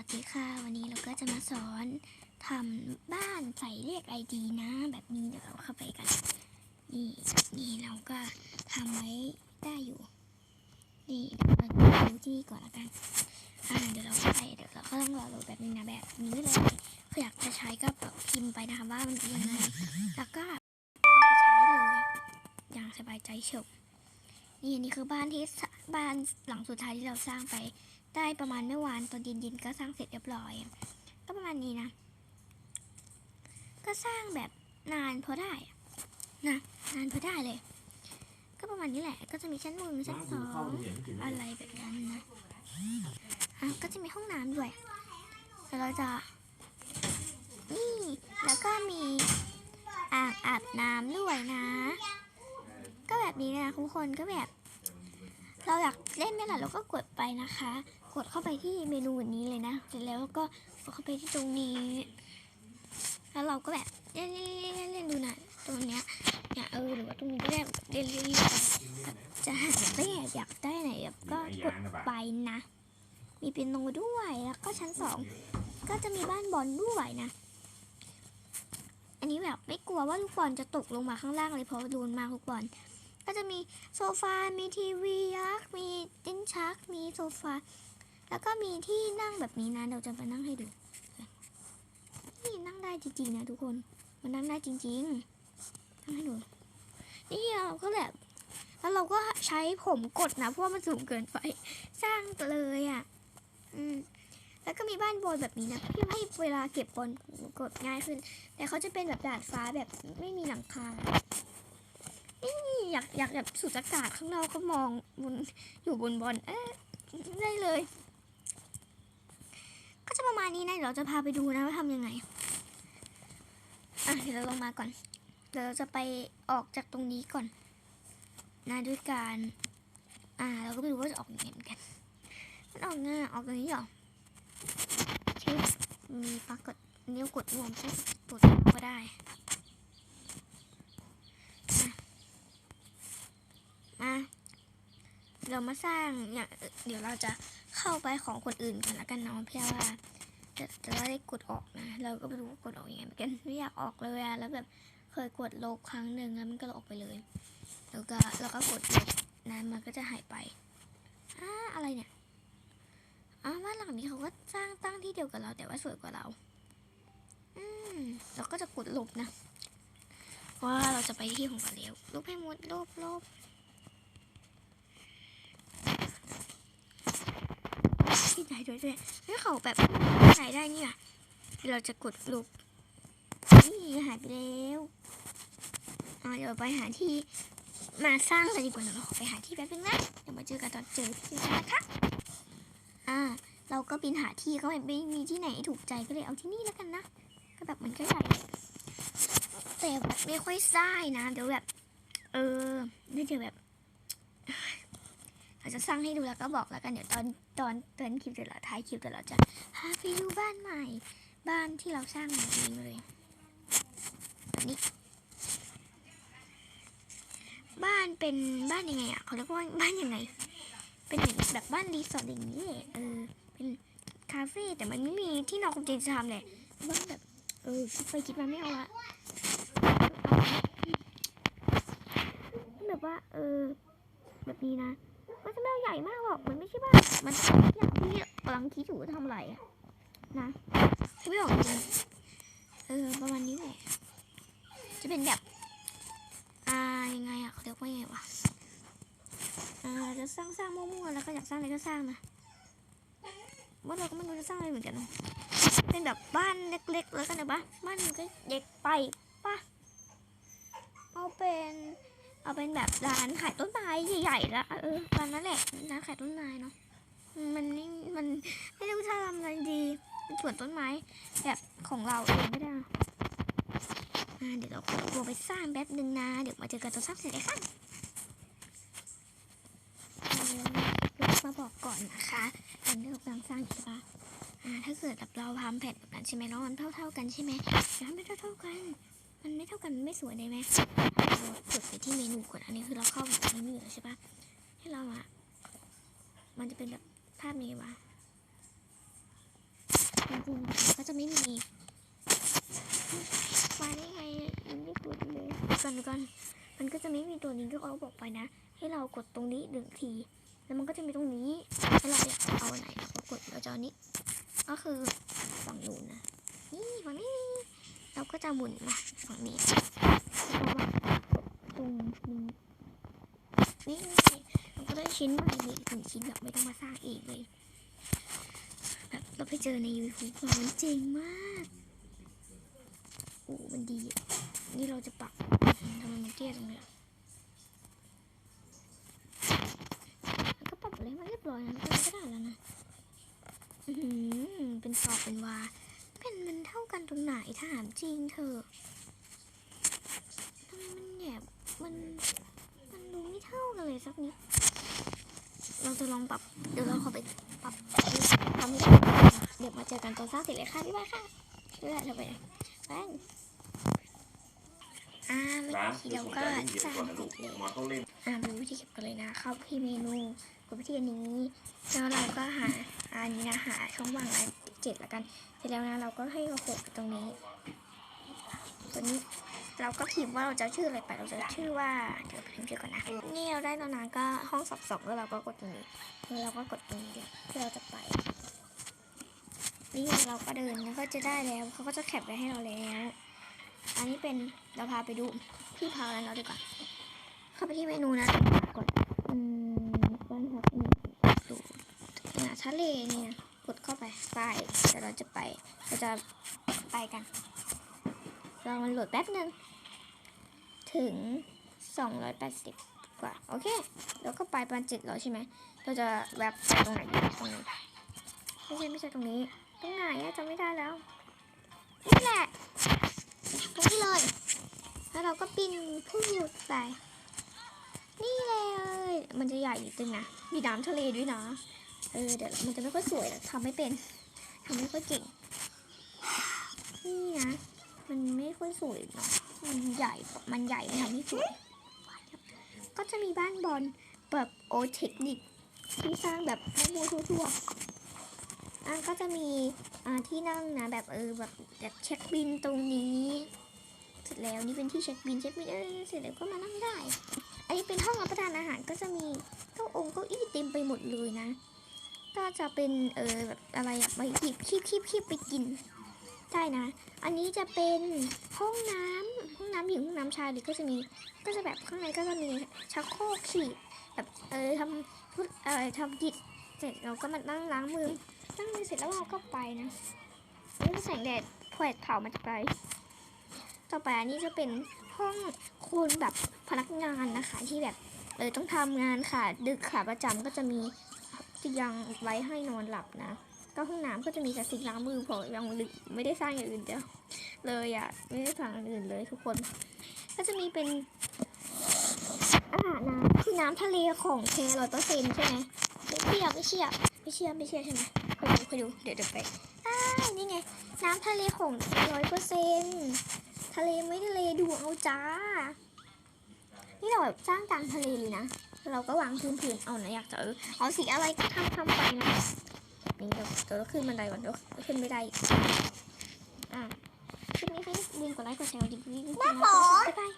วัสดีค่ะ วันนี้เราก็จะมาสอนทำบ้านใส่เลขไอดีนะ แบบนี้เดี๋ยวเราเข้าไปกัน นี่นี่เราก็ทำไว้ได้อยู่ นี่เดี๋ยวเราดูที่ก่อนละกันอ่าเดี๋ยวเราเข้าไปเดี๋ยวเราก็ต้องรอโหลดแบบนึงนะแบบนี้เลยถ้าอยากจะใช้ก็แบบพิมพ์ไปนะคะว่ามันเป็นยังไงแล้วก็เอาไปใช้เลยอย่างสบายใจเฉยนี่อันนี้คือบ้านที่บ้านหลังสุดท้ายที่เราสร้างไป ได้ประมาณเมื่อวานตอนเย็นๆก็สร้างเสร็จเรียบร้อย ก็ประมาณนี้นะ ก็สร้างแบบนานพอได้นะนานพอได้เลย ก็ประมาณนี้แหละ ก็จะมีชั้นหนึ่งชั้นสองอะไรแบบนั้นนะอะก็จะมีห้องน้ำด้วยแล้วเราจะนี่แล้วก็มีอ่างอาบน้ำด้วยนะ ก็แบบนี้นะทุกคนก็แบบ เราอยากเล่นนี่แหละเราก็กดไปนะคะ กดเข้าไปที่เมนูนี้เลยนะ เสร็จแล้วก็กดเข้าไปที่ตรงนี้ แล้วเราก็แบบเล่นเล่นเล่นเล่นเล่นดูนะตรงเนี้ยเนี่ยเออหรือว่าตรงนี้ก็ได้แบบเล่นเล่นจะหาได้อยากได้ไหนแบบก็กดไปนะ มีเปียโนด้วยแล้วก็ชั้นสองก็จะมีบ้านบอลด้วยนะ อันนี้แบบไม่กลัวว่าลูกบอลจะตกลงมาข้างล่างเลยเพราะโดนมาลูกบอลก็จะมีโซฟา มีทีวียักษ์ มีติ้นชัก มีโซฟา แล้วก็มีที่นั่งแบบนี้นะเดี๋ยวจะมานั่งให้ดู นี่นั่งได้จริงๆนะทุกคน มันนั่งได้จริงๆนั่งให้ดู นี่เราก็แบบ แล้วเราก็ใช้ผมกดนะเพราะว่ามันสูงเกินไป สร้างเลยอะ อืมแล้วก็มีบ้านบอลแบบนี้นะเพื่อให้เวลาเก็บบอลกดง่ายขึ้น แต่เขาจะเป็นแบบดาดฟ้าแบบไม่มีหลังคานี่อยากอยากแบบสูดอากาศข้างนอกก็มองบนอยู่บนบอลเอ๊ะได้เลย ก็จะประมาณนี้นะเดี๋ยวเราจะพาไปดูนะว่าทำยังไงอะเดี๋ยวเราลงมาก่อนเดี๋ยวเราจะไปออกจากตรงนี้ก่อนนะด้วยการอ่า เราก็ไม่รู้ว่าจะออกยังไงเหมือนกันมันออกง่ายออกตรงนี้หรอใช่มีปรากฏนิ้วกดรวมใช่กดก็ได้มาเรามาสร้างอย่างเดี๋ยวเราจะ เข้าไปของคนอื่นกันละกันเนาะเพื่อว่าจะจะได้กดออกนะ เราก็ไม่รู้กดออกยังไงเหมือนกันไม่อยากออกเลยอะแล้วแบบเคยกดลบครั้งหนึ่งแล้วมันก็ออกไปเลย แล้วก็แล้วก็กดลบนะมันก็จะหายไปอ่าอะไรเนี่ยอ่าบ้านหลังนี้เขาก็สร้างตั้งที่เดียวกับเรา แต่ว่าสวยกว่าเรา อืมเราก็จะกดลบนะว่าเราจะไปที่ของกันแล้วลบให้หมดลบลบ่ไหนด้วยด้วยให้เขาแบบหายได้เนี่ยเราจะกดลบนี่หายไปแล้วอ่าเดี๋ยวไปหาที่มาสร้างกันดีกว่าเราขอไปหาที่แป๊บนึงนะเดี๋ยวมาเจอกันตอนเจอที่นะคะอ่า เราก็บินหาที่ก็ไม่ไม่มีที่ไหนถูกใจก็เลยเอาที่นี่แล้วกันนะก็แบบมันก็ใหญ่แต่แบบไม่ค่อยได้นะเดี๋ยวแบบ เออน่าจะแบบ เราจะสร้างให้ดูแล้วก็บอกแล้วกันเดี๋ยวตอนตอนตอนคลิปเดี๋ยวเราท้ายคลิปเดี๋ยวเราจะพาไปดูบ้านใหม่ บ้านที่เราสร้างเองเลยนนี้บ้านเป็นบ้านยังไงอะเขาเรียกว่าบ้านยังไง เป็นแบบบ้านรีสอร์ทอย่างนี้แหละเออเป็นคาเฟ่แต่มันไม่มีที่นอนคนจริงจะทำเลยบ้านแบบเออคิดไปคิดมาไม่เอาละแบบว่าเออแบบนี้นะ มันจะไม่เอาใหญ่มากหรอกมันไม่ใช่บ้านมันอย่างที่กำลังคิดอยู่ทำอะไรอะนะไม่ออกจริงเออประมาณนี้แหละจะเป็นแบบอ่ายังไงอะเขาเรียกว่าไงวะอ่าจะสร้างสร้างมั่วๆแล้วก็อยากสร้างอะไรก็สร้างนะว่าเราก็ไม่รู้จะสร้างอะไรเหมือนกันนะเป็นแบบบ้านเล็กๆแล้วกันนะบ้านมันก็เด็กไปป่ะเอาเป็น เอาเป็นแบบร้านขายต้นไม้ใหญ่ๆแล้วเออร้านนั้นแหละร้านขายต้นไม้เนาะมันไม่มันไม่รู้จะทำอะไรดีเป็นสวนต้นไม้แบบของเราเองไม่ได้เดี๋ยวเราขอตัวไปสร้างแป๊บนึงนะเดี๋ยวมาเจอกันตอนสร้างเสร็จเลยค่ะมาบอกก่อนนะคะตอนที่เรากำลังสร้างอยู่ใช่ปะถ้าเกิดแบบเราทำแผ่นแบบนั้นใช่ไหมแล้วมันเท่า ๆกันใช่ไหมอย่าให้ไม่เท่าๆกัน มันไม่เท่ากันมันไม่สวยเลยไหมเรากดไปที่เมนูก่อนอันนี้คือเราเข้าแบบเมนูแล้วใช่ปะให้เราอะมันจะเป็นแบบภาพนี้วะฟูก็จะไม่มีมาได้ไงอะยังไม่กดเลยก่อนก่อนมันก็จะไม่มีตัวนี้ที่เขาบอกไปนะ ให้เรากดตรงนี้หนึ่งที แล้วมันก็จะมีตรงนี้ให้เราอยากจะเอาอันไหนเรากดเราจะเอานี้ ก็คือฝั่งนู้นนะ นี่ฝั่งนี้ เรา ก็จะหมุนมาฝั่งนี้ตรงนี้นี่เราก็ได้ชิ้นใหม่เลยหนึ่งชิ้นแบบไม่ต้องมาสร้างเองเลยแบบเราไปเจอใน YouTube มามันเจ๋งมากโอ้มันดี นี่เราจะปรับทำไมมันเตี้ยตรงเนี้ยแล้วก็ปรับอะไรมาเรียบร้อยนะมันก็ได้แล้วนะอือหือเป็นสอบเป็นวา เป็นมันเท่ากันตรงไหนถามจริงเถอะทำไมมันแหบมันมันดูไม่เท่ากันเลยสักนิด เราจะลองปรับเดี๋ยวเราขอไปปรับทำให้ได้เดี๋ยวมาเจอกันตอนสร้างเสร็จเลยค่ะบ๊ายบาค่ะเรื่อยๆเราไปแป้งอ่าเมื่อกี้เราก็จเล่นเกมสร้างเสร็จเลยอ่ามาดูวิธีเก็บกันเลยนะ เข้าที่เมนูกดไปที่อันนี้ แล้วเราก็หาอันนี้นะหาช่องว่างอัน จ็ดละกัน เสร็จแล้วนะเราก็ให้เรากดตรงนี้ ตัวนี้เราก็พิมพ์ว่าเราจะชื่ออะไรไป เราจะชื่อว่าเดี๋ยวพิมพ์ชื่อก่อนนะ นี่เราได้แล้วนะก็ห้องสอบสองแล้วเราก็กดตรงนี้แล้วเราก็กดตรงนี้เลยเพื่อเราจะไป นี่เราก็เดินแล้วก็จะได้แล้วเขาก็จะแคปไว้ให้เราแล้ว อันนี้เป็นเราพาไปดูพี่พาแล้วเราดีกว่า เข้าไปที่เมนูนะกดอืมบ้านพักนี่ดูเนี่ยทะเลเนี่ย ดเข้าไปไปเดี๋ยวเราจะไปเราจะไปกันรอมันโหลดแป๊บนึง ถึง 280 กว่า โอเค แล้วก็ไปประมาณ700 ใช่ไหม เราจะแวบไปตรงไหนตรงนี้ไม่ใช่ไม่ใช่ตรงนี้ตรงไหนอะจำไม่ได้แล้วนี่แหละตรงนี้เลย แล้วเราก็ปิ้นพูดไป นี่เลย มันจะใหญ่นิดนึงนะ มีน้ำทะเลด้วยนะ เออเดี๋ยวมันจะไม่ค่อยสวยนะทำไม่เป็นทำไม่ค่อยเก่ง นี่นะ มันไม่ค่อยสวยเนาะมันใหญ่ มันใหญ่ทำไม่สวย ก็จะมีบ้านบอลแบบโอเทคนิคที่สร้างแบบมั่วๆทั่วๆอะก็จะมีอ่าที่นั่งนะแบบเออแบบแบบเช็คบินตรงนี้ เสร็จแล้วนี่เป็นที่เช็คบินเช็คบินเออเสร็จแล้วก็มานั่งได้ อันนี้เป็นห้องรับประทานอาหารก็จะมีเก้าองค์เก้าอี้เต็มไปหมดเลยนะ ก็จะเป็นเออแบบอะไรอะไปหยิบคีบคีบคีบไปกินได้นะ อันนี้จะเป็นห้องน้ำห้องน้ำหญิงห้องน้ำชายหรือก็จะมีก็จะแบบข้างในก็จะมีชักโครกฉีดแบบเออทำพุเออทำกิจเสร็จเราก็มานั่งล้างมือล้างมือเสร็จแล้วเราก็ไปนะนี่ก็แสงแดดแผดเผามาจากไกลต่อไปอันนี้จะเป็นห้องคนแบบพนักงานนะคะ ที่แบบเออต้องทำงานค่ะ ดึกค่ะประจำก็จะมี เตียงไว้ให้นอนหลับนะ ก็ห้องน้ำก็จะมีแต่สิ่งล้างมือเพราะยังไม่ได้สร้างอย่างอื่นเดียวเลยอะไม่ได้สร้างอย่างอื่นเลยทุกคน ก็จะมีเป็นอาหารน้ำคือน้ำทะเลของแท้ร้อยเปอร์เซ็นต์ใช่ไหมไม่เชื่อไม่เชื่อไม่เชื่อไม่เชื่อใช่ไหมไปดูไปดูเดี๋ยวเดี๋ยวไปอ้านี่ไง น้ำทะเลของร้อยเปอร์เซ็นต์ทะเลไม่ทะเลดูเอาจ้า นี่เราแบบสร้างกลางทะเลเลยนะเราก็วางพื้นพื้นเอานะอยากจะเออเอาสีอะไรก็ทำทำไปนะนี่เดี๋ยวเดี๋ยวขึ้นบันไดก่อนเดี๋ยวขึ้นไม่ได้อีกอะคลิปนี้ให้ลืมกดไลค์กดแชร์กดดิ่งกดดิ่งกดดิ่งบ๊ายบาย